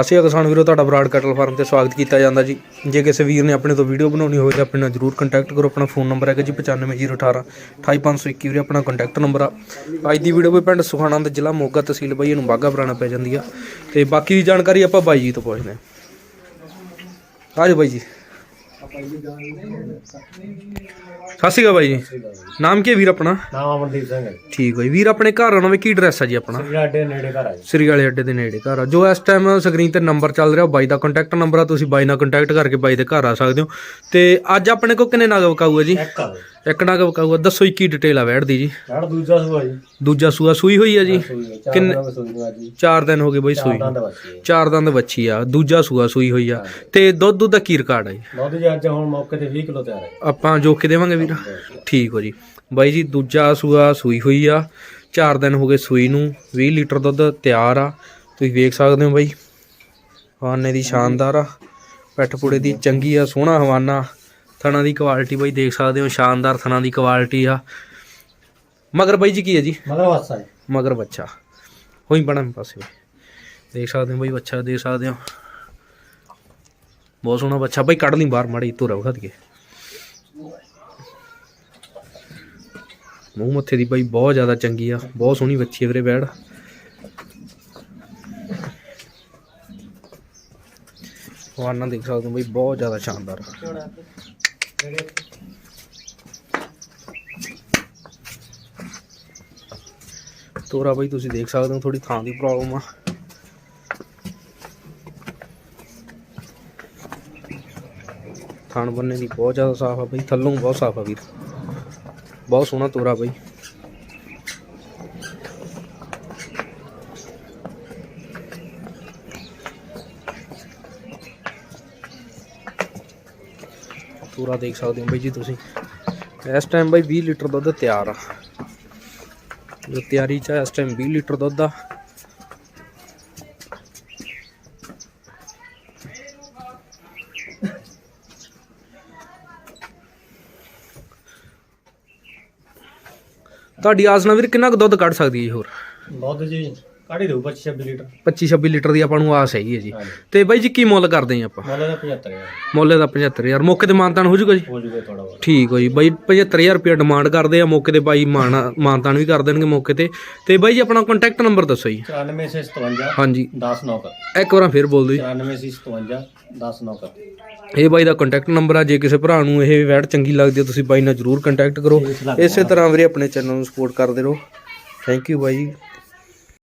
ਅਸੀਂ ਕਿਸਾਨ ਵੀਰੋ, ਤੁਹਾਡਾ ਬਰਾਡ ਕੈਟਲ ਫਾਰਮ ਤੇ ਸਵਾਗਤ ਕੀਤਾ ਜਾਂਦਾ ਜੀ। ਜੇ ਕਿਸੇ ਵੀਰ ਨੇ ਆਪਣੇ ਤੋਂ ਵੀਡੀਓ ਬਣਾਉਣੀ ਹੋਵੇ ਤਾਂ ਆਪਣੇ ਨਾਲ ਜਰੂਰ ਕੰਟੈਕਟ ਕਰੋ। ਆਪਣਾ ਫੋਨ ਨੰਬਰ ਹੈਗਾ ਜੀ 95018 28521 ਵੀਰੇ, ਆਪਣਾ ਕੰਟੈਕਟ ਨੰਬਰ ਆ। ਅੱਜ ਦੀ ਵੀਡੀਓ ਵੀ ਪਿੰਡ ਸੁਖਾਣਾ ਦਾ ਜ਼ਿਲ੍ਹਾ ਮੋਗਾ ਤਹਿਸੀਲ ਬਾਈ, ਇਹਨੂੰ ਬਾਗਾ ਪੁਰਾਣਾ ਪੈ ਜਾਂਦੀ ਆ। ਤੇ ਬਾਕੀ ਦੀ ਜਾਣਕਾਰੀ ਆਪਾਂ ਬਾਈ ਜੀ ਤੋਂ ਪੁੱਛਦੇ ਹਾਂ। ਆਜੋ ਬਾਈ ਜੀ। ਸਤਿ ਸ਼੍ਰੀ ਅਕਾਲ ਬਾਈ ਜੀ। ਨਾਮ ਕੀ ਹੈ ਵੀਰ ਆਪਣਾ? ਨਾਮ ਅਮਨਦੀਪ ਸਿੰਘ ਹੈ ਠੀਕ ਹੈ ਜੀ। ਵੀਰ ਆਪਣੇ ਘਰ ਆਉਣਾ ਵੀ ਕੀ ਐਡਰੈਸ ਆ ਜੀ ਆਪਣਾ? ਸਾਡੇ ਨੇੜੇ ਘਰ ਆ ਜੀ। ਸ੍ਰੀ ਵਾਲੇ ਅੱਡੇ ਦੇ ਨੇੜੇ ਘਰ ਆ। ਜੋ ਇਸ ਟਾਈਮ ਸਕਰੀਨ ਤੇ ਨੰਬਰ ਚੱਲ ਰਿਹਾ ਉਹ ਬਾਈ ਦਾ ਕੰਟੈਕਟ ਨੰਬਰ ਆ। ਤੁਸੀਂ ਬਾਈ ਨਾਲ ਕੰਟੈਕਟ ਕਰਕੇ ਬਾਈ ਦੇ ਘਰ ਆ ਸਕਦੇ ਹੋ। ਤੇ ਅੱਜ ਆਪਣੇ ਕੋਲ ਕਿੰਨੇ ਨਗ ਵਕਾਊ ਹੈ ਜੀ? ਇੱਕ ਆ ਇੱਕ ਵਕਾਊ ਆ ਦੱਸੋ ਜੀ ਕੀ ਡਿਟੇਲ ਆ ਵੈੜ ਦੀ ਜੀ? ਯਾਰ ਦੂਜਾ ਸੂਆ ਜੀ। ਦੂਜਾ ਸੂਆ ਸੂਈ ਹੋਈ ਆ ਜੀ? ਹੈ ਚਾਰ ਕਿੰਨੇ- ਦਿਨਾਂ ਦੀ ਸੂਈ ਨੂੰ ਅੱਜ ਜੀ। 4 ਦਿਨ ਹੋ ਗਏ ਬਾਈ ਸੂਈ ਬੱਚੀ ਚਾਰ ਦੰਦ ਵੱਛੀ ਆ ਦੂਜਾ ਸੂਆ ਸੂਈ ਹੋਈ ਆ। ਤੇ ਦੁੱਧ ਦੁੱਧ ਦਾ ਕੀ ਰਿਕਾਰਡ ਆ ਜੀ? ਦੁੱਧ ਜੀ ਅੱਜ ਹੁਣ ਮੌਕੇ ਤੇ 20 ਕਿਲੋ ਤਿਆਰ ਹੈ। ਆਪਾਂ ਜੋ ਕੇ ਦੇਵਾਂਗੇ ਵੀਰ? ਠੀਕ ਹੋ ਜੀ। ਬਾਈ ਜੀ ਦੂਜਾ ਸੂਆ ਸੂਈ ਹੋਈ ਆ। 4 ਦਿਨ ਹੋ ਗਏ ਸੂਈ ਨੂੰ। 20 ਲੀਟਰ ਦੁੱਧ ਤਿਆਰ ਆ। ਤੁਸੀਂ ਵੇਖ ਸਕਦੇ ਹੋ ਬਾਈ। ਹਵਾਨੇ ਦੀ ਸ਼ਾਨਦਾਰ ਆ। ਪੈਠ ਪੁੜੇ ਦੀ ਚੰਗੀ ਆ ਸੋਹਣਾ ਹਵਾਨਾ। ਥਣਾ ਦੀ ਕੁਆਲਿਟੀ ਬਾਈ ਦੇਖ ਸਕਦੇ ਹੋ ਸ਼ਾਨਦਾਰ ਥਣਾ ਦੀ ਕੁਆਲਿਟੀ ਆ। ਮਗਰ ਬਾਈ ਜੀ ਕੀ ਹੈ ਜੀ? ਮਗਰ ਵਾਸਾ ਹੈ ਮਗਰ ਬੱਚਾ। ਹੋਈ ਬਣਾ ਪਾਸੇ। ਦੇਖ ਸਕਦੇ ਹੋ ਬਾਈ ਬੱਚਾ ਦੇਖ ਸਕਦੇ ਹੋ। ਬਹੁਤ ਸੋਹਣਾ ਬੱਚਾ। ਬਾਈ ਕੱਢ ਲਈ ਬਾਹਰ ਮਾੜੀ ਧੁਰਾ ਵਿਖਾ ਦਈਏ। ਮੂੰਹ ਮੱਥੇ ਦੀ ਬਾਈ ਬਹੁਤ ਜ਼ਿਆਦਾ ਚੰਗੀ ਆ। ਬਹੁਤ ਸੋਹਣੀ ਬੱਚੀ ਹੈ ਵੀਰੇ ਬੈੜ ਵਾਨਾ ਦੇਖ ਸਕਦੇ ਹੋ ਬਾਈ ਬਹੁਤ ਜ਼ਿਆਦਾ ਸ਼ਾਨਦਾਰ। ਆ। ਤੋਰਾ ਬਾਈ, ਤੁਸੀਂ ਦੇਖ ਸਕਦੇ ਹੋ ਥੋੜੀ ਥਾਂ ਦੀ ਪ੍ਰੋਬਲਮ ਆ ਥਾਣ ਬੰਨੇ ਦੀ ਬਹੁਤ ਜ਼ਿਆਦਾ ਸਾਫ਼ ਆ ਬਈ, ਥੱਲੋਂ ਬਹੁਤ ਸਾਫ਼ ਆ ਵੀਰ ਬਹੁਤ ਸੋਹਣਾ ਤੋਰਾ ਬਈ ਤੋਰਾ ਦੇਖ ਸਕਦੇ ਹੋ ਬਾਈ ਜੀ ਤੁਸੀਂ। ਇਸ ਟਾਈਮ ਬਾਈ 20 ਲੀਟਰ ਦੁੱਧ ਤਿਆਰ ਆ। ਜੋ ਤਿਆਰੀ ਚ ਇਸ ਟਾਈਮ 20 ਲੀਟਰ ਦੁੱਧ ਆ। ਤੁਹਾਡੀ ਆਸ ਨਾਲ ਵੀਰ ਕਿੰਨਾ ਕੁ ਦੁੱਧ ਕੱਢ ਸਕਦੀ ਹੈ ਹੋਰ? ਦੁੱਧ ਜੀ ਕਾੜੀ ਦੇਊ 25 26 ਲੀਟਰ। 25 26 ਲੀਟਰ ਦੀ ਆਪਾਂ ਨੂੰ ਆਸ ਹੈਗੀ ਹੈ ਜੀ। ਹਾਂਜੀ। ਤੇ ਬਾਈ ਜੀ ਕੀ ਮੁੱਲ ਕਰਦੇ ਆ ਆਪਾਂ? ਮੁੱਲ ਦਾ 75 ਹੈ ਮੁੱਲ ਦਾ 75000 ਮੌਕੇ ਤੇ ਮਾਨਤਾਨ ਹੋ ਜਾਊਗਾ ਜੀ? ਹੋ ਜੂਗਾ ਥੋੜਾ ਬਹੁਤ। ਠੀਕ ਹੋ ਜੀ। ਬਾਈ 75000 ਰੁਪਏ ਡਿਮਾਂਡ ਕਰਦੇ ਆ। ਮੌਕੇ ਤੇ ਬਾਈ ਮਾਨ ਮਾਨਤਾਨ ਵੀ ਕਰ ਦੇਣਗੇ ਮੌਕੇ ਤੇ। ਤੇ ਬਾਈ ਜੀ ਆਪਣਾ ਕੰਟੈਕਟ ਨੰਬਰ ਦੱਸੋ ਜੀ। 94 ਸੇ 57 ਹਾਂਜੀ। 10 9 ਕਰ ਇੱਕ ਵਾਰ ਫੇਰ ਬੋਲ ਦਿਓ ਜੀ। 94 ਸੇ 57 10 9 ਕਰ ਇਹ ਬਾਈ ਦਾ ਕੰਟੈਕਟ ਨੰਬਰ ਆ। ਜੇ ਕਿਸੇ ਭਰਾ ਨੂੰ ਇਹ ਵੈਡ ਚੰਗੀ ਲੱਗਦੀ ਹੈ ਤੁਸੀਂ ਬਾਈ ਨਾਲ ਜਰੂਰ ਕੰਟੈਕਟ ਕਰੋ। ਇਸੇ ਤਰ੍ਹਾਂ ਵੀਰੇ ਆਪਣੇ ਚੈਨਲ ਨੂੰ ਸਪੋਰਟ ਕਰਦੇ ਰਹੋ। Thank you by